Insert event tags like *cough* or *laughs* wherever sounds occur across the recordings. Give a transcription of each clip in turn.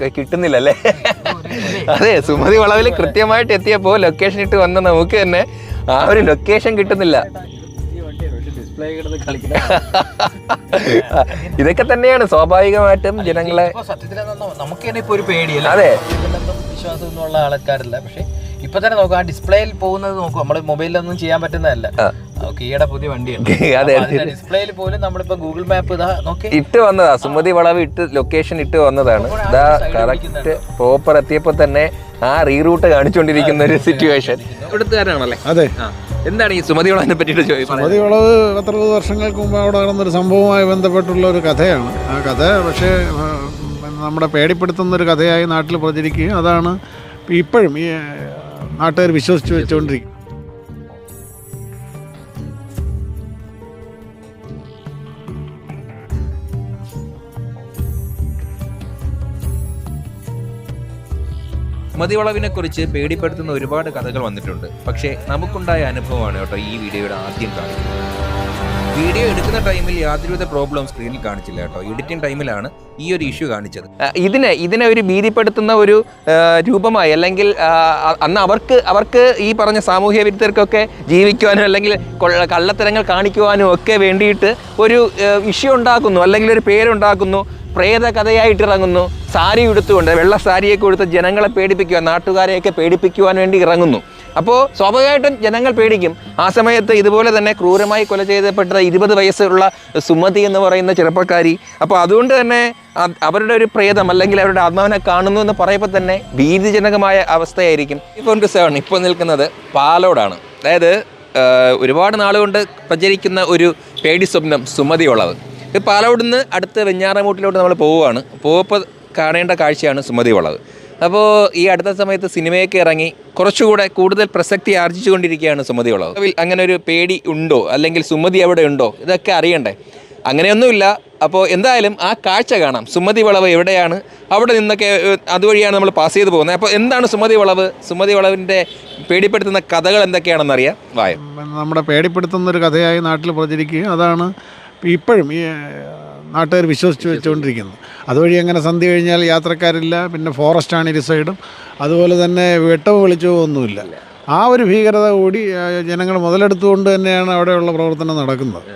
ക- കിട്ടുന്നില്ലല്ലേ? അതെ സുമതി വളവിൽ കൃത്യമായിട്ട് എത്തിയപ്പോൾ ലൊക്കേഷൻ ഇട്ട് വന്ന നമുക്ക് തന്നെ ആ ഒരു ലൊക്കേഷൻ കിട്ടുന്നില്ല. *laughs* ഇതൊക്കെ തന്നെയാണ് സ്വാഭാവികമായിട്ടും ജനങ്ങളെ സത്യത്തിൽ നമുക്ക് തന്നെ ഇപ്പൊ ഒരു പേടിയല്ല? അതെ. വിശ്വാസം ഒന്നും ഉള്ള ആൾക്കാരല്ല. പക്ഷെ ഇപ്പൊ തന്നെ നോക്കും ആ ഡിസ്പ്ലേയിൽ പോകുന്നത് നോക്കും നമ്മൾ മൊബൈലിലൊന്നും ചെയ്യാൻ പറ്റുന്നതല്ല. കീയുടെ പുതിയ ഡിസ്പ്ലേയിൽ പോലും നമ്മളിപ്പോ ഗൂഗിൾ മാപ്പ് ഇതാ നോക്കി. ഇട്ട് വന്നതാ സുമതി വളവ് ഇട്ട് ലൊക്കേഷൻ ഇട്ട് വന്നതാണ്. ഇതാ കറക്റ്റ് പ്രോപ്പർ എത്തിയപ്പോ തന്നെ ആ റീറൂട്ട് കാണിച്ചുകൊണ്ടിരിക്കുന്ന ഒരു സിറ്റുവേഷൻ ഇവിടുത്തുകാരാണല്ലേ അതെ. എന്താണ് ഈ സുമതി വളവിനെ പറ്റിയിട്ട് സുമതി വളവ് പത്തറുപത് വർഷങ്ങൾക്ക് മുമ്പ് അവിടെ നടന്നൊരു സംഭവവുമായി ബന്ധപ്പെട്ടുള്ള ഒരു കഥയാണ്. ആ കഥ പക്ഷേ നമ്മുടെ പേടിപ്പെടുത്തുന്ന ഒരു കഥയായി നാട്ടിൽ പ്രചരിക്കുകയും അതാണ് ഇപ്പോഴും ഈ നാട്ടുകാർ വിശ്വസിച്ച് വെച്ചുകൊണ്ടിരിക്കും മതിവളവിനെ കുറിച്ച് പേടിപ്പെടുത്തുന്ന ഒരുപാട് കഥകൾ വന്നിട്ടുണ്ട്. പക്ഷേ നമുക്കുണ്ടായ അനുഭവമാണ് കേട്ടോ ഈ വീഡിയോയുടെ ആദ്യം കാണിക്കുന്നത്. വീഡിയോ എടുക്കുന്ന ടൈമിൽ യാതൊരുവിധ പ്രോബ്ലം സ്ക്രീനിൽ കാണിച്ചില്ല കേട്ടോ. എഡിറ്റിംഗ് ടൈമിലാണ് ഈ ഒരു ഇഷ്യൂ കാണിച്ചത്. ഇതിനെ ഇതിനെ ഒരു ഭീതിപ്പെടുത്തുന്ന ഒരു രൂപമായി അല്ലെങ്കിൽ അന്ന് അവർക്ക് അവർക്ക് ഈ പറഞ്ഞ സാമൂഹ്യ വിരുദ്ധർക്കൊക്കെ ജീവിക്കുവാനും അല്ലെങ്കിൽ കള്ളത്തരങ്ങൾ കാണിക്കുവാനും ഒക്കെ വേണ്ടിയിട്ട് ഒരു ഇഷ്യൂ ഉണ്ടാക്കുന്നു. അല്ലെങ്കിൽ ഒരു പേരുണ്ടാക്കുന്നു. പ്രേത കഥയായിട്ട് ഇറങ്ങുന്നു സാരി ഉടുത്തുകൊണ്ട് വെള്ള സാരിയൊക്കെ ഉടുത്ത് ജനങ്ങളെ പേടിപ്പിക്കുക നാട്ടുകാരെയൊക്കെ പേടിപ്പിക്കുവാൻ വേണ്ടി ഇറങ്ങുന്നു. അപ്പോൾ സ്വാഭാവികമായിട്ടും ജനങ്ങൾ പേടിക്കും. ആ സമയത്ത് ഇതുപോലെ തന്നെ ക്രൂരമായി കൊല ചെയ്യപ്പെട്ട ഇരുപത് വയസ്സുള്ള സുമതി എന്ന് പറയുന്ന ചെറുപ്പക്കാരി. അപ്പോൾ അതുകൊണ്ട് തന്നെ അവരുടെ ഒരു പ്രേതം അല്ലെങ്കിൽ അവരുടെ ആത്മാവിനെ കാണുന്നു എന്ന് പറയുമ്പോൾ തന്നെ ഭീതിജനകമായ അവസ്ഥയായിരിക്കും. ഇപ്പോൾ സെവൻ ഇപ്പോൾ നിൽക്കുന്നത് പാലോടാണ്. അതായത് ഒരുപാട് നാളുകൊണ്ട് പ്രചരിക്കുന്ന ഒരു പേടി സ്വപ്നം സുമതിയുള്ളത്. പാലോട് നിന്ന് അടുത്ത് വെഞ്ഞാറമൂട്ടിലോട്ട് നമ്മൾ പോവുകയാണ്. പോയപ്പോൾ കാണേണ്ട കാഴ്ചയാണ് സുമതി വളവ് അപ്പോൾ ഈ അടുത്ത സമയത്ത് സിനിമയൊക്കെ ഇറങ്ങി കുറച്ചുകൂടെ കൂടുതൽ പ്രസക്തി ആർജിച്ചുകൊണ്ടിരിക്കുകയാണ് സുമതിയുള്ളത് അങ്ങനെ ഒരു പേടി ഉണ്ടോ? അല്ലെങ്കിൽ സുമതി എവിടെ ഉണ്ടോ? ഇതൊക്കെ അറിയണ്ടേ? അങ്ങനെയൊന്നുമില്ല. അപ്പോൾ എന്തായാലും ആ കാഴ്ച കാണാം. സുമതി വളവ് എവിടെയാണ്? അവിടെ നിന്നൊക്കെ അതുവഴിയാണ് നമ്മൾ പാസ് ചെയ്ത് പോകുന്നത്. അപ്പോൾ എന്താണ് സുമതി വളവ്? സുമതി വളവിന്റെ പേടിപ്പെടുത്തുന്ന കഥകൾ എന്തൊക്കെയാണെന്ന് അറിയാം വായ നമ്മുടെ പേടിപ്പെടുത്തുന്ന ഒരു കഥയായി നാട്ടിൽ പ്രചരിക്കുകയും അതാണ് ഇപ്പോഴും ഈ നാട്ടുകാർ വിശ്വസിച്ച് വെച്ചുകൊണ്ടിരിക്കുന്നത് അതുവഴി അങ്ങനെ സന്ധി കഴിഞ്ഞാൽ യാത്രക്കാരില്ല പിന്നെ ഫോറസ്റ്റാണ് ഇരു സൈഡും അതുപോലെ തന്നെ വെട്ടവും വെളിച്ചവും ഒന്നുമില്ല. ആ ഒരു ഭീകരത കൂടി ജനങ്ങൾ മുതലെടുത്തുകൊണ്ട് തന്നെയാണ് അവിടെയുള്ള പ്രവർത്തനം നടക്കുന്നത്.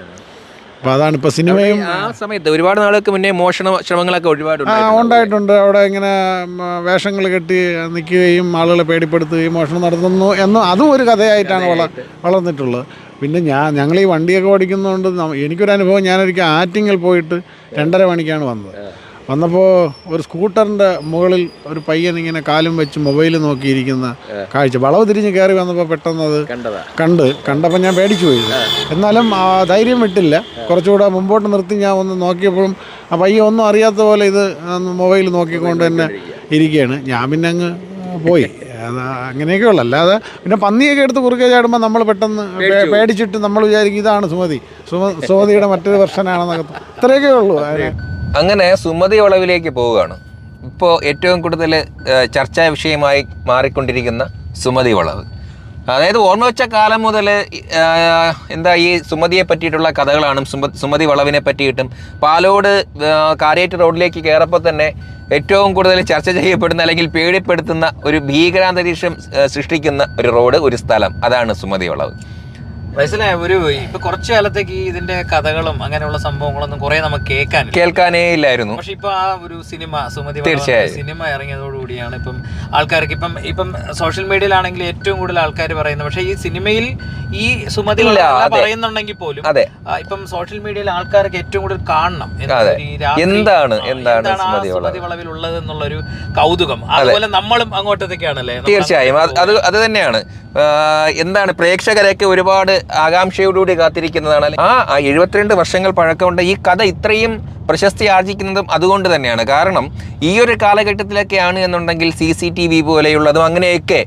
അപ്പോൾ അതാണ് ഇപ്പോൾ സിനിമയും ആ സമയത്ത് ഒരുപാട് നാളുകൾക്ക് മുന്നേ മോഷണ ശ്രമങ്ങളൊക്കെ ഒരുപാട് ആ ഉണ്ടായിട്ടുണ്ട്. അവിടെ ഇങ്ങനെ വേഷങ്ങൾ കെട്ടി നിൽക്കുകയും ആളുകളെ പേടിപ്പെടുത്തുകയും മോഷണം നടത്തുന്നു എന്നും അതും ഒരു കഥയായിട്ടാണ് വള വളർന്നിട്ടുള്ളത്. പിന്നെ ഞാൻ ഞങ്ങൾ ഈ വണ്ടിയൊക്കെ ഓടിക്കുന്നതുകൊണ്ട് എനിക്കൊരു അനുഭവം ഞാനൊരിക്കൽ ആറ്റിങ്ങിൽ പോയിട്ട് രണ്ടര മണിക്കാണ് വന്നത്. വന്നപ്പോൾ ഒരു സ്കൂട്ടറിന്റെ മുകളിൽ ഒരു പയ്യൻ ഇങ്ങനെ കാലും വെച്ച് മൊബൈൽ നോക്കിയിരിക്കുന്ന കാഴ്ച. വളവ് തിരിഞ്ഞ് കയറി വന്നപ്പോൾ പെട്ടെന്ന് അത് കണ്ട്. കണ്ടപ്പോൾ ഞാൻ പേടിച്ചു പോയി. എന്നാലും ആ ധൈര്യം വിട്ടില്ല. കുറച്ചുകൂടെ മുമ്പോട്ട് നിർത്തി ഞാൻ ഒന്ന് നോക്കിയപ്പോഴും ആ പയ്യ ഒന്നും അറിയാത്ത പോലെ ഇത് മൊബൈൽ നോക്കിക്കൊണ്ട് തന്നെ ഇരിക്കുകയാണ്. ഞാൻ പിന്നെ അങ്ങ് പോയി. അങ്ങനെയൊക്കെ ഉള്ളു. അല്ലാതെ പിന്നെ പന്നിയൊക്കെ എടുത്ത് കുറുകെ ചാടുമ്പോൾ നമ്മൾ പെട്ടെന്ന് പേടിച്ചിട്ട് നമ്മൾ വിചാരിക്കും ഇതാണ് സുമതി. സുമ സുമതിയുടെ മറ്റൊരു വെർഷനാണെന്നൊക്കെ ഇത്രയൊക്കെ ഉള്ളൂ. അങ്ങനെ സുമതി വളവിലേക്ക് പോവുകയാണ്. ഇപ്പോൾ ഏറ്റവും കൂടുതൽ ചർച്ചാ വിഷയമായി മാറിക്കൊണ്ടിരിക്കുന്ന സുമതി വളവ്. അതായത് ഓർമ്മ വെച്ച കാലം മുതൽ എന്താ ഈ സുമതിയെ പറ്റിയിട്ടുള്ള കഥകളാണ് സുമ സുമതി വളവിനെ പറ്റിയിട്ടും പാലോട് കാര്യേറ്റ് റോഡിലേക്ക് കയറപ്പോൾ തന്നെ ഏറ്റവും കൂടുതൽ ചർച്ച ചെയ്യപ്പെടുന്ന അല്ലെങ്കിൽ പേടിപ്പെടുത്തുന്ന ഒരു ഭീകരാന്തരീക്ഷം സൃഷ്ടിക്കുന്ന ഒരു റോഡ് ഒരു സ്ഥലം. അതാണ് സുമതി വളവ്. മനസ്സിലായ? ഒരു ഇപ്പൊ കുറച്ചു കാലത്തേക്ക് ഇതിന്റെ കഥകളും അങ്ങനെയുള്ള സംഭവങ്ങളൊന്നും കുറെ നമുക്ക് കേൾക്കാൻ കേൾക്കാനേ ഇല്ലായിരുന്നു. പക്ഷെ ഇപ്പൊ ആ ഒരു സിനിമ സുമതി തീർച്ചയായും. സിനിമ ഇറങ്ങിയതോടുകൂടിയാണ് ഇപ്പം ആൾക്കാർക്ക് ഇപ്പം ഇപ്പം സോഷ്യൽ മീഡിയയിലാണെങ്കിൽ ഏറ്റവും കൂടുതൽ ആൾക്കാർ പറയുന്നത് പക്ഷെ ഈ സിനിമയിൽ ഈ സുമതി. പറയുന്നുണ്ടെങ്കിൽ പോലും അതെ. ഇപ്പം സോഷ്യൽ മീഡിയയിൽ ആൾക്കാർക്ക് ഏറ്റവും കൂടുതൽ കാണണം എന്താണ്, എന്താണ് സുമതി വളവ്? സുമതി വളവിൽ ഉള്ളത് എന്നുള്ളൊരു കൗതുകം. അതുപോലെ നമ്മളും അങ്ങോട്ടത്തേക്കാണല്ലേ? തീർച്ചയായും. അത് അത് അത് തന്നെയാണ്. എന്താണ് പ്രേക്ഷകരൊക്കെ ഒരുപാട് ആകാംക്ഷയോടുകൂടി കാത്തിരിക്കുന്നതാണ്. ആ എഴുപത്തിരണ്ട് വർഷങ്ങൾ പഴക്കമുണ്ട്. ഈ കഥ ഇത്രയും പ്രശസ്തി ആർജിക്കുന്നതും അതുകൊണ്ട് തന്നെയാണ്. കാരണം ഈ ഒരു കാലഘട്ടത്തിലൊക്കെയാണ് എന്നുണ്ടെങ്കിൽ സി സി ടി വി പോലെയുള്ളതും അങ്ങനെയൊക്കെ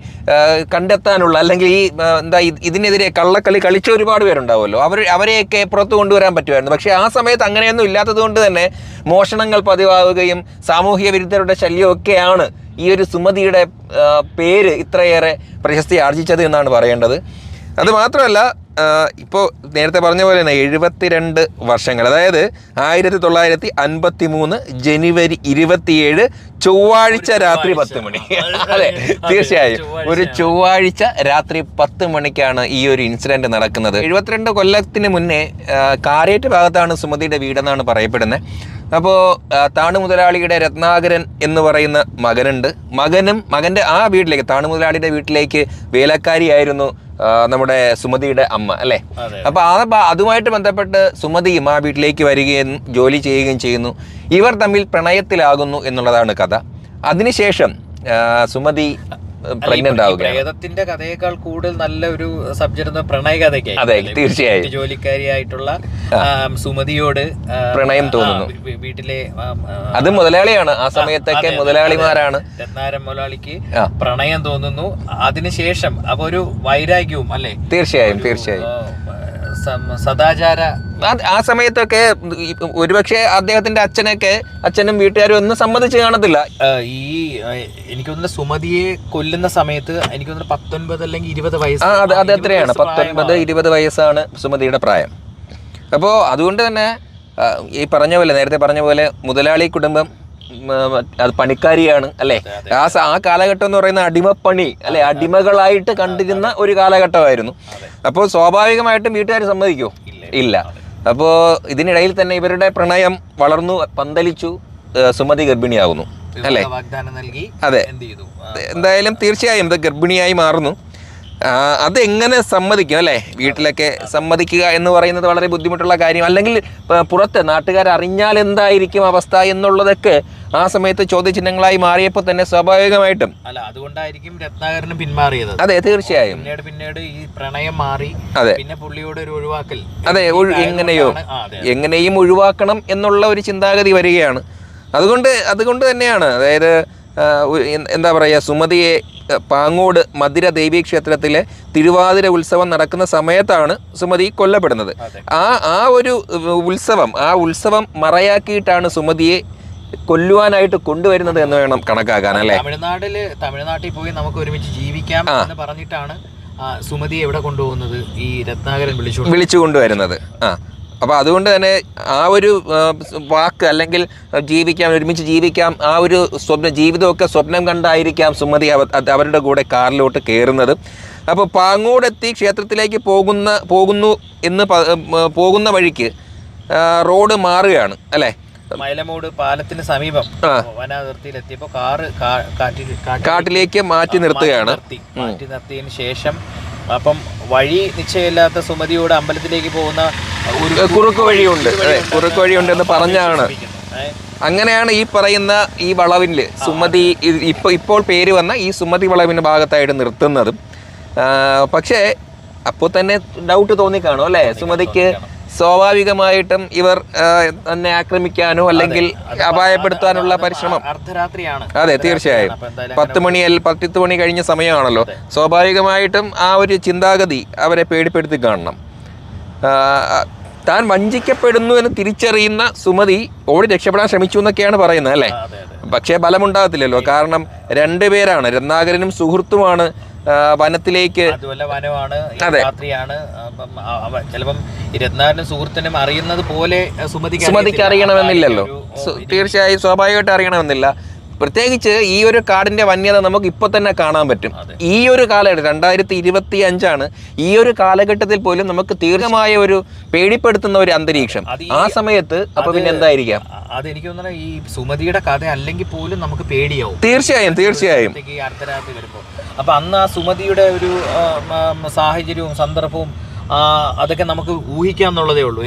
കണ്ടെത്താനുള്ള അല്ലെങ്കിൽ ഈ എന്താ ഇത് ഇതിനെതിരെ കള്ളക്കളി കളിച്ച ഒരുപാട് പേരുണ്ടാവുമല്ലോ. അവർ അവരെയൊക്കെ പുറത്തു കൊണ്ടുവരാൻ പറ്റുമായിരുന്നു. പക്ഷേ ആ സമയത്ത് അങ്ങനെയൊന്നും ഇല്ലാത്തത് കൊണ്ട് തന്നെ മോഷണങ്ങൾ പതിവാകുകയും സാമൂഹിക വിരുദ്ധരുടെ ശല്യമൊക്കെയാണ് ഈ ഒരു സുമതിയുടെ പേര് ഇത്രയേറെ പ്രശസ്തി ആർജിച്ചത് എന്നാണ് പറയേണ്ടത്. അത് മാത്രമല്ല ഇപ്പോൾ നേരത്തെ പറഞ്ഞ പോലെ തന്നെ എഴുപത്തിരണ്ട് വർഷങ്ങൾ അതായത് ആയിരത്തി തൊള്ളായിരത്തി അൻപത്തി മൂന്ന് ജനുവരി ഇരുപത്തിയേഴ് ചൊവ്വാഴ്ച രാത്രി പത്ത് മണി. *laughs* *laughs* അതെ തീർച്ചയായും. ഒരു ചൊവ്വാഴ്ച രാത്രി പത്ത് മണിക്കാണ് ഈ ഒരു ഇൻസിഡന്റ് നടക്കുന്നത്. എഴുപത്തിരണ്ട് കൊല്ലത്തിന് മുന്നേ കാരേറ്റ് ഭാഗത്താണ് സുമതിയുടെ വീടെന്നാണ് പറയപ്പെടുന്നത്. അപ്പോൾ താണു മുതലാളിയുടെ രത്നാകരൻ എന്ന് പറയുന്ന മകനുണ്ട്. മകനും മകന്റെ ആ വീട്ടിലേക്ക് താണു മുതലാളിയുടെ വീട്ടിലേക്ക് വേലക്കാരിയായിരുന്നു നമ്മുടെ സുമതിയുടെ അമ്മ അല്ലേ? അപ്പോൾ അപ്പൊ ആ അതുമായിട്ട് ബന്ധപ്പെട്ട് സുമതിയും ആ വീട്ടിലേക്ക് വരികയും ജോലി ചെയ്യുകയും ചെയ്യുന്നു. ഇവർ തമ്മിൽ പ്രണയത്തിലാകുന്നു എന്നുള്ളതാണ് കഥ. അതിനുശേഷം സുമതി പ്രഗ്നന്റ് ആവുക പ്രേതത്തിന്റെ കഥയേക്കാൾ കൂടുതൽ നല്ലൊരു സബ്ജക്ട് പ്രണയ കഥയ്ക്ക് അതെ, തീർച്ചയായും. ജോലിക്കാരിയായിട്ടുള്ള സുമതിയോട് പ്രണയം തോന്നുന്നു. വീട്ടിലെ അത് മുതലാളിയാണ്. ആ സമയത്തൊക്കെ മുതലാളിമാരാണ്. അതെ. മുതലാളിക്ക് പ്രണയം തോന്നുന്നു. അതിനുശേഷം അപ്പൊ ഒരു വൈരാഗ്യവും അല്ലേ? തീർച്ചയായും തീർച്ചയായും. സദാചാര ആ സമയത്തൊക്കെ ഒരുപക്ഷെ അദ്ദേഹത്തിന്റെ അച്ഛനൊക്കെ അച്ഛനും വീട്ടുകാരും ഒന്നും സമ്മതിച്ച് കാണത്തില്ല. ഈ എനിക്ക് തോന്നുന്നു സുമതിയെ കൊല്ലുന്ന സമയത്ത് എനിക്ക് തോന്നുന്നു പത്തൊൻപത് അല്ലെങ്കിൽ ഇരുപത് വയസ്സ് അത് എത്രയാണ്? പത്തൊൻപത് ഇരുപത് വയസ്സാണ് സുമതിയുടെ പ്രായം. അപ്പോൾ അതുകൊണ്ട് തന്നെ ഈ പറഞ്ഞ പോലെ നേരത്തെ പറഞ്ഞ പോലെ മുതലാളി കുടുംബം അത് പണിക്കാരിയാണ് അല്ലെ? ആ ആ കാലഘട്ടം എന്ന് പറയുന്ന അടിമപ്പണി അല്ലെ? അടിമകളായിട്ട് കണ്ടിരുന്ന ഒരു കാലഘട്ടമായിരുന്നു. അപ്പോൾ സ്വാഭാവികമായിട്ടും വീട്ടുകാർ സമ്മതിക്കോ? ഇല്ല അപ്പോൾ ഇതിനിടയിൽ തന്നെ ഇവരുടെ പ്രണയം വളർന്നു പന്തലിച്ചു സുമതി ഗർഭിണിയാകുന്നു അല്ലേ? വിവാഹ വാഗ്ദാനം നൽകി അതെ. എന്തായാലും തീർച്ചയായും ഇത് ഗർഭിണിയായി മാറുന്നു. അതെങ്ങനെ സമ്മതിക്കും അല്ലേ? വീട്ടിലൊക്കെ സമ്മതിക്കുക എന്ന് പറയുന്നത് വളരെ ബുദ്ധിമുട്ടുള്ള കാര്യം. അല്ലെങ്കിൽ പുറത്ത് നാട്ടുകാർ അറിഞ്ഞാൽ എന്തായിരിക്കും അവസ്ഥ എന്നുള്ളതൊക്കെ ആ സമയത്ത് ചോദ്യചിഹ്നങ്ങളായി മാറിയപ്പോൾ തന്നെ സ്വാഭാവികമായിട്ടും അല്ല അതുകൊണ്ടായിരിക്കും രത്നാകരന് പിന്മാറിയത്. അതെ തീർച്ചയായും. പിന്നീട് പിന്നീട് ഈ പ്രണയം മാറി അതെ. പിന്നെ പുള്ളിയോട് ഒരു ഒഴിവാക്കൽ. അതെ ഒഴു- എങ്ങനെയോ ആ, അതെ. എങ്ങനെയും ഒഴിവാക്കണം എന്നുള്ള ഒരു ചിന്താഗതി വരികയാണ്. അതുകൊണ്ട് അതുകൊണ്ട് തന്നെയാണ്. അതായത് ആ, ഒരു- എ- എന്താ പറയുക സുമതിയെ ആ, പാങ്ങോട് മധുര ദേവീ ക്ഷേത്രത്തിലെ തിരുവാതിര ഉത്സവം നടക്കുന്ന സമയത്താണ് സുമതി കൊല്ലപ്പെടുന്നത്. ആ ആ ഒരു ഉ- ഉത്സവം ആ ഉത്സവം മറയാക്കിയിട്ടാണ് സുമതിയെ കൊല്ലുവാനായിട്ട് കൊണ്ടുവരുന്നത് എന്ന് വേണം കണക്കാക്കാൻ അല്ലേ? തമിഴ്നാട്ടിൽ തമിഴ്നാട്ടിൽ പോയി നമുക്ക് ഒരുമിച്ച് ജീവിക്കാം എന്ന് പറഞ്ഞിട്ടാണ് സുമതി എവിടെ കൊണ്ടുപോകുന്നത്? ഈ രത്നാകരൻ വിളിച്ചു വിളിച്ചു കൊണ്ടുവരുന്നത്. ആ. അപ്പോൾ അതുകൊണ്ട് തന്നെ ആ ഒരു വാക്ക് അല്ലെങ്കിൽ ജീവിക്കാം ഒരുമിച്ച് ജീവിക്കാം ആ ഒരു സ്വപ്ന ജീവിതമൊക്കെ സ്വപ്നം കണ്ടായിരിക്കാം സുമതി അവരുടെ കൂടെ കാറിലോട്ട് കയറുന്നത്. അപ്പോൾ പാങ്ങോടെത്തി ക്ഷേത്രത്തിലേക്ക് പോകുന്ന പോകുന്നു എന്ന് പോകുന്ന വഴിക്ക് റോഡ് മാറുകയാണ് അല്ലേ? മൈലമൂട് പാലത്തിന് സമീപം. വനാതിർത്തിയിൽ എത്തിയപ്പോ കാറ് കാട്ടിലേക്ക് മാറ്റി നിർത്തുകയാണ്. മാറ്റി നിർത്തി. മാറ്റി നിർത്തിയതിന് ശേഷം അപ്പം വഴി നിശ്ചയമില്ലാത്ത സുമതിയോട് അമ്പലത്തിലേക്ക് പോകുന്ന ഒരു കുറുക്ക് വഴിയുണ്ട്. അതെ വഴിയുണ്ട്. എന്ന് പറഞ്ഞാണ്. അങ്ങനെയാണ് ഈ പറയുന്ന ഈ വളവിൽ സുമതി ഇപ്പൊ ഇപ്പോൾ പേര് വന്ന ഈ സുമതി വളവിന്റെ ഭാഗത്തായിട്ട് നിർത്തുന്നതും. പക്ഷേ അപ്പോൾ തന്നെ ഡൗട്ട് തോന്നിക്കാണോ അല്ലേ? സുമതിക്ക് സ്വാഭാവികമായിട്ടും ഇവർ തന്നെ ആക്രമിക്കാനോ അല്ലെങ്കിൽ അപായപ്പെടുത്താനുള്ള പരിശ്രമം. അർദ്ധരാത്രിയാണ്. അതെ തീർച്ചയായും. പത്ത് മണി അല്ല പത്തിത്ത് മണി കഴിഞ്ഞ സമയമാണല്ലോ. സ്വാഭാവികമായിട്ടും ആ ഒരു ചിന്താഗതി അവരെ പേടിപ്പെടുത്തി കാണണം. താൻ വഞ്ചിക്കപ്പെടുന്നു എന്ന് തിരിച്ചറിയുന്ന സുമതി ഓടി രക്ഷപ്പെടാൻ ശ്രമിച്ചു എന്നൊക്കെയാണ് പറയുന്നത് അല്ലേ? പക്ഷേ ഫലമുണ്ടാകത്തില്ലല്ലോ. കാരണം രണ്ടുപേരാണ് രത്നാകരനും സുഹൃത്തുമാണ്. വനത്തിലേക്ക് രാത്രിയാണ്. ചിലപ്പം സുഹൃത്തിനും അറിയുന്നത് പോലെ സുമതിക്ക്. അറിയണമെന്നില്ലല്ലോ. തീർച്ചയായും സ്വാഭാവികമായിട്ട് അറിയണമെന്നില്ല. പ്രത്യേകിച്ച് ഈ ഒരു കാടിന്റെ വന്യത നമുക്ക് ഇപ്പൊ തന്നെ കാണാൻ പറ്റും. ഈ ഒരു കാലഘട്ടം രണ്ടായിരത്തി ഇരുപത്തി അഞ്ചാണ് ഈ ഒരു കാലഘട്ടത്തിൽ പോലും നമുക്ക് തീർച്ചമായ ഒരു പേടിപ്പെടുത്തുന്ന ഒരു അന്തരീക്ഷം. ആ സമയത്ത് അപ്പൊ പിന്നെ എന്തായിരിക്കാം? അതെനിക്ക് തോന്നുന്നത് ഈ സുമതിയുടെ കഥ അല്ലെങ്കിൽ പോലും നമുക്ക് പേടിയാവും. തീർച്ചയായും തീർച്ചയായും. അർദ്ധരാത്രി വരുമ്പോൾ അപ്പൊ അന്ന് ആ സുമതിയുടെ ഒരു സാഹചര്യവും സന്ദർഭവും അതൊക്കെ നമുക്ക് ഊഹിക്കാന്നുള്ളതേ ഉള്ളൂ.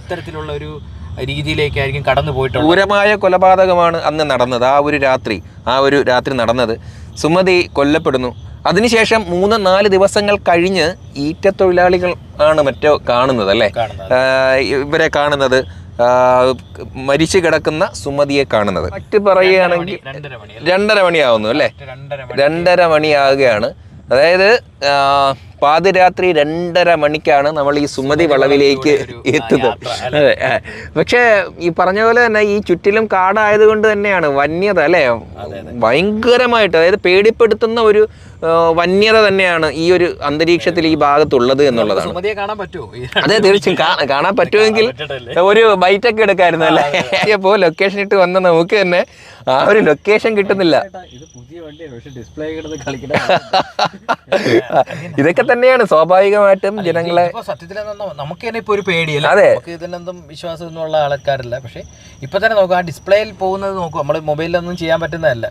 ഇത്തരത്തിലുള്ള ഒരു രീതിയിലേക്കായിരിക്കും കടന്നു പോയിട്ടുള്ളത് ക്രൂരമായ കൊലപാതകമാണ് അന്ന് നടന്നത്. ആ ഒരു രാത്രി ആ ഒരു രാത്രി നടന്നത്. സുമതി കൊല്ലപ്പെടുന്നു. അതിനുശേഷം മൂന്ന് നാല് ദിവസങ്ങൾ കഴിഞ്ഞ് ഈറ്റത്തൊഴിലാളികൾ ആണ് മറ്റോ കാണുന്നത് അല്ലേ? ഇവരെ കാണുന്നത്. മരിച്ചു കിടക്കുന്ന സുമതിയെ കാണുന്നത്. മറ്റ് പറയുകയാണെങ്കിൽ രണ്ടര മണി രണ്ടര മണിയാവുന്നു അല്ലേ? രണ്ടര മണി രണ്ടര മണിയാകുകയാണ് അതായത് പാതിരാത്രി രണ്ടര മണിക്കാണ് നമ്മൾ ഈ സുമതി വളവിലേക്ക് എത്തുന്നത്. അതെ പക്ഷേ ഈ പറഞ്ഞ പോലെ തന്നെ ഈ ചുറ്റിലും കാടായതുകൊണ്ട് തന്നെയാണ് വന്യത അല്ലേ? ഭയങ്കരമായിട്ട് അതായത് പേടിപ്പെടുത്തുന്ന ഒരു വന്യത തന്നെയാണ് ഈ ഒരു അന്തരീക്ഷത്തിൽ ഈ ഭാഗത്തുള്ളത് എന്നുള്ളതാണ്. അതെ തീർച്ചയായും. കാണാൻ പറ്റുമെങ്കിൽ ഒരു ബൈറ്റ് ഒക്കെ എടുക്കായിരുന്നു അല്ലേ? അപ്പോൾ ലൊക്കേഷൻ ഇട്ട് വന്ന നമുക്ക് തന്നെ ആ ഒരു ലൊക്കേഷൻ കിട്ടുന്നില്ല. *laughs* *laughs* ഇതൊക്കെ തന്നെയാണ് സ്വാഭാവികമായിട്ടും ജനങ്ങളെ സത്യത്തിൽ നമുക്ക് തന്നെ ഇപ്പൊ ഒരു പേടിയല്ല? അതെ. നമുക്ക് ഇതിനൊന്നും വിശ്വാസം ഒന്നും ഉള്ള ആൾക്കാരില്ല. പക്ഷെ ഇപ്പൊ തന്നെ നോക്കാം ആ ഡിസ്പ്ലേയിൽ പോകുന്നത് നോക്കും നമ്മൾ മൊബൈലിലൊന്നും ചെയ്യാൻ പറ്റുന്നതല്ല.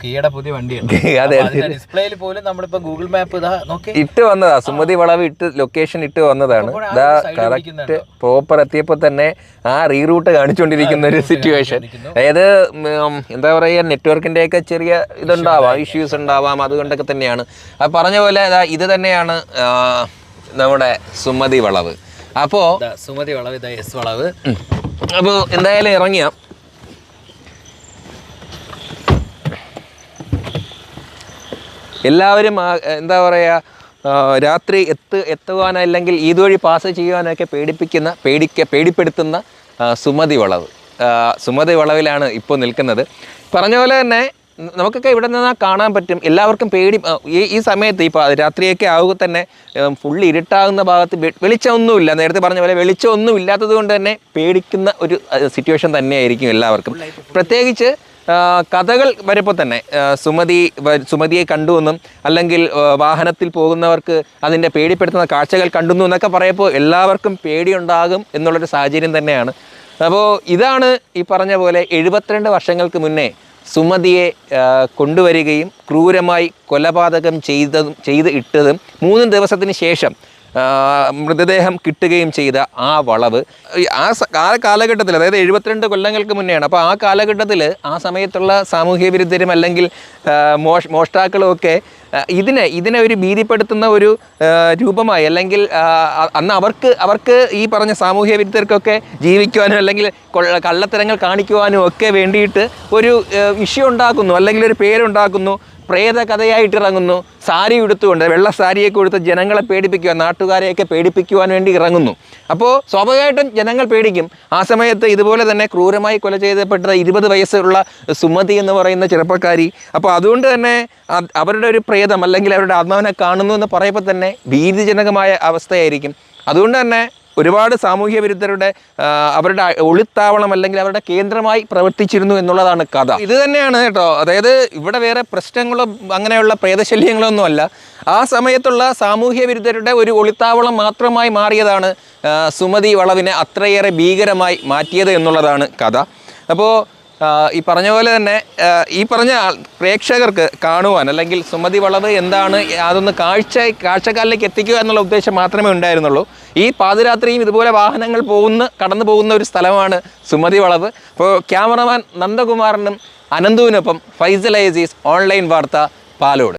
കീയുടെ പുതിയ വണ്ടിയാണ് അതെ, ഡിസ്പ്ലേയിൽ പോലും നമ്മളിപ്പോ ഗൂഗിൾ മാപ്പ് ഇതാ നോക്കി. ഇട്ട് വന്നതാ സുമതി വളവ് ഇട്ട് ലൊക്കേഷൻ ഇട്ട് വന്നതാണ്. ഇതാ കറക്റ്റ് പ്രോപ്പർ എത്തിയപ്പോ തന്നെ ആ റീറൂട്ട് കാണിച്ചുകൊണ്ടിരിക്കുന്ന ഒരു സിറ്റുവേഷൻ അതായത് എന്താ പറയുക നെറ്റ്വർക്കിന്റെ ഒക്കെ ചെറിയ ഇതുണ്ടാവാം ഇഷ്യൂസ് ഉണ്ടാവാം അതുകൊണ്ടൊക്കെ തന്നെയാണ്. ആ പറഞ്ഞ പോലെ ഇത് തന്നെയാണ് നമ്മുടെ സുമതി വളവ്. അപ്പോ സുമതി വളവ് ഇതാ എസ് വളവ്. അപ്പോൾ എന്തായാലും ഇറങ്ങിയ. എല്ലാവരും എന്താ പറയുക രാത്രി എത്ത് എത്തുവാനല്ലെങ്കിൽ ഇതുവഴി പാസ് ചെയ്യുവാനൊക്കെ പേടിപ്പിക്കുന്ന പേടിക്ക പേടിപ്പെടുത്തുന്ന സുമതി വളവ്. സുമതി വളവിലാണ് ഇപ്പോൾ നിൽക്കുന്നത്. പറഞ്ഞ പോലെ തന്നെ നമുക്കൊക്കെ ഇവിടെ നിന്നാൽ കാണാൻ പറ്റും. എല്ലാവർക്കും പേടി ഈ ഈ സമയത്ത് ഇപ്പോൾ രാത്രിയൊക്കെ ആവുക തന്നെ ഫുള്ള് ഇരുട്ടാകുന്ന ഭാഗത്ത് വെളിച്ചമൊന്നുമില്ല. നേരത്തെ പറഞ്ഞ പോലെ വെളിച്ചമൊന്നും ഇല്ലാത്തത് കൊണ്ട് തന്നെ പേടിക്കുന്ന ഒരു സിറ്റുവേഷൻ തന്നെയായിരിക്കും എല്ലാവർക്കും. പ്രത്യേകിച്ച് കഥകൾ വരുമ്പോൾ തന്നെ സുമതി സുമതിയെ കണ്ടുവെന്നും അല്ലെങ്കിൽ വാഹനത്തിൽ പോകുന്നവർക്ക് അതിന്റെ പേടിപ്പെടുത്തുന്ന കാഴ്ചകൾ കണ്ടുന്നു എന്നൊക്കെ പറയുമ്പോൾ എല്ലാവർക്കും പേടിയുണ്ടാകും എന്നുള്ളൊരു സാഹചര്യം തന്നെയാണ്. അപ്പോൾ ഇതാണ് ഈ പറഞ്ഞ പോലെ എഴുപത്തിരണ്ട് വർഷങ്ങൾക്ക് മുന്നേ സുമതിയെ കൊണ്ടുവരികയും ക്രൂരമായി കൊലപാതകം ചെയ്തതും ചെയ്ത് ഇട്ടതും മൂന്ന് ദിവസത്തിന് ശേഷം മൃതദേഹം കിട്ടുകയും ചെയ്ത ആ വളവ്. ആ കാലഘട്ടത്തിൽ അതായത് എഴുപത്തിരണ്ട് കൊല്ലങ്ങൾക്ക് മുന്നെയാണ്. അപ്പോൾ ആ കാലഘട്ടത്തിൽ ആ സമയത്തുള്ള സാമൂഹ്യ വിരുദ്ധരും അല്ലെങ്കിൽ മോഷ് മോഷ്ടാക്കളും ഒക്കെ ഇതിനെ ഇതിനെ ഒരു ഭീതിപ്പെടുത്തുന്ന ഒരു രൂപമായി അല്ലെങ്കിൽ അന്ന് അവർക്ക് അവർക്ക് ഈ പറഞ്ഞ സാമൂഹ്യ വിരുദ്ധർക്കൊക്കെ ജീവിക്കുവാനും അല്ലെങ്കിൽ കള്ളത്തരങ്ങൾ കാണിക്കുവാനും ഒക്കെ വേണ്ടിയിട്ട് ഒരു വിഷയം ഉണ്ടാക്കുന്നു അല്ലെങ്കിൽ ഒരു പേരുണ്ടാക്കുന്നു. പ്രേത കഥയായിട്ട് ഇറങ്ങുന്നു സാരി ഉടുത്തുകൊണ്ട് വെള്ള സാരിയൊക്കെ ഉടുത്ത് ജനങ്ങളെ പേടിപ്പിക്കുക നാട്ടുകാരെയൊക്കെ പേടിപ്പിക്കുവാൻ വേണ്ടി ഇറങ്ങുന്നു. അപ്പോൾ സ്വാഭാവികമായിട്ടും ജനങ്ങൾ പേടിക്കും. ആ സമയത്ത് ഇതുപോലെ തന്നെ ക്രൂരമായി കൊല ചെയ്തപ്പെട്ട ഇരുപത് വയസ്സുള്ള സുമതി എന്ന് പറയുന്ന ചെറുപ്പക്കാരി അപ്പോൾ അതുകൊണ്ട് തന്നെ അവരുടെ ഒരു പ്രേതം അല്ലെങ്കിൽ അവരുടെ ആത്മാവിനെ കാണുന്നു എന്ന് പറയുമ്പോൾ തന്നെ ഭീതിജനകമായ അവസ്ഥയായിരിക്കും. അതുകൊണ്ട് തന്നെ ഒരുപാട് സാമൂഹ്യ വിരുദ്ധരുടെ അവരുടെ ഒളിത്താവളം അല്ലെങ്കിൽ അവരുടെ കേന്ദ്രമായി പ്രവർത്തിച്ചിരുന്നു എന്നുള്ളതാണ് കഥ. ഇത് തന്നെയാണ് കേട്ടോ. അതായത് ഇവിടെ വേറെ പ്രശ്നങ്ങളോ അങ്ങനെയുള്ള പ്രേതശല്യങ്ങളോ ഒന്നുമല്ല ആ സമയത്തുള്ള സാമൂഹ്യ വിരുദ്ധരുടെ ഒരു ഒളിത്താവളം മാത്രമായി മാറിയതാണ് സുമതി വളവിനെ അത്രയേറെ ഭീകരമായി മാറ്റിയത് എന്നുള്ളതാണ് കഥ. അപ്പോൾ ഈ പറഞ്ഞ പോലെ തന്നെ ഈ പറഞ്ഞ പ്രേക്ഷകർക്ക് കാണുവാൻ അല്ലെങ്കിൽ സുമതി വളവ് എന്താണ് അതൊന്ന് കാഴ്ച കാഴ്ചക്കാരിലേക്ക് എത്തിക്കുക എന്നുള്ള ഉദ്ദേശം മാത്രമേ ഉണ്ടായിരുന്നുള്ളൂ. ഈ പാതിരാത്രിയും ഇതുപോലെ വാഹനങ്ങൾ പോകുന്ന കടന്നു പോകുന്ന ഒരു സ്ഥലമാണ് സുമതി വളവ്. അപ്പോൾ ക്യാമറമാൻ നന്ദകുമാറിനും അനന്തുവിനൊപ്പം ഫൈസൽ ഐസീസ് ഓൺലൈൻ വാർത്ത പാലോട്.